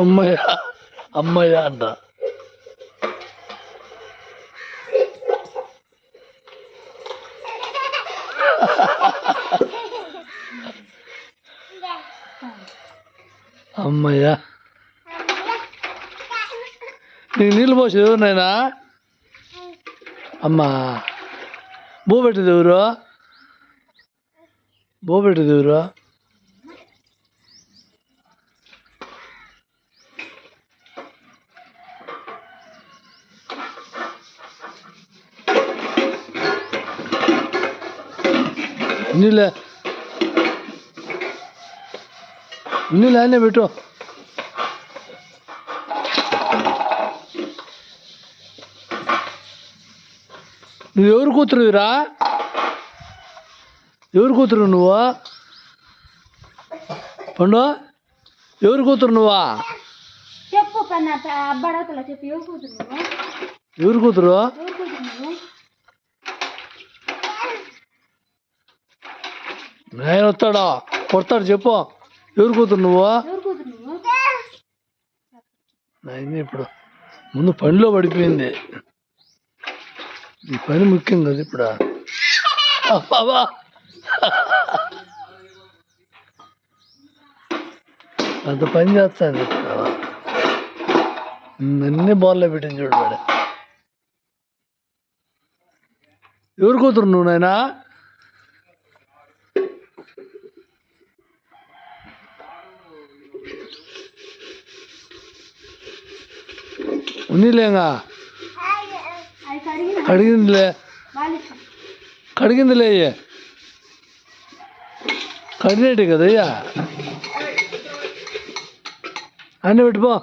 అమ్మయ్య అమ్మయ్య అంట. అమ్మయ్య. నీకు నీళ్ళు పోసేది ఎవరు నాయనా అమ్మా. బో పెట్టేది ఎవరు? బో పెట్టేది ఎవరు? నీళ్ళే నీళ్ళు ఆయనే పెట్టు నువ్వు ఎవరు కూతురురా ఎవరు కూతురు నువ్వు పండు ఎవరు కూతురు నువ్వా చెప్పు పన్న అబ్బాడవుతలా చెప్పు ఎవరు కూతురు ఎవరు కూతురు ఎవరు కూతురు నువ్వు నేను వస్తాడా? కొడతాడు చెప్పు. ఎవరు కూతురు నువ్వు? నాయన ఇప్పుడు. ముందు పనిలో పడిపోయింది. ఈ పని ముఖ్యం కదా ఇప్పుడు. అబ్బా అంత పని చేస్తాను. అన్ని బాల్లో పెట్టింది చూడు వాడు. ఎవరు కూతురు నువ్వు నాయనా? ఉన్నీలేగా అది కడిగిన కడిగిందిలే బాలిస్తాం కడిగిందిలే అయ్యే కడినేటి కదా అయ్యా అన్నీ పెట్టుపో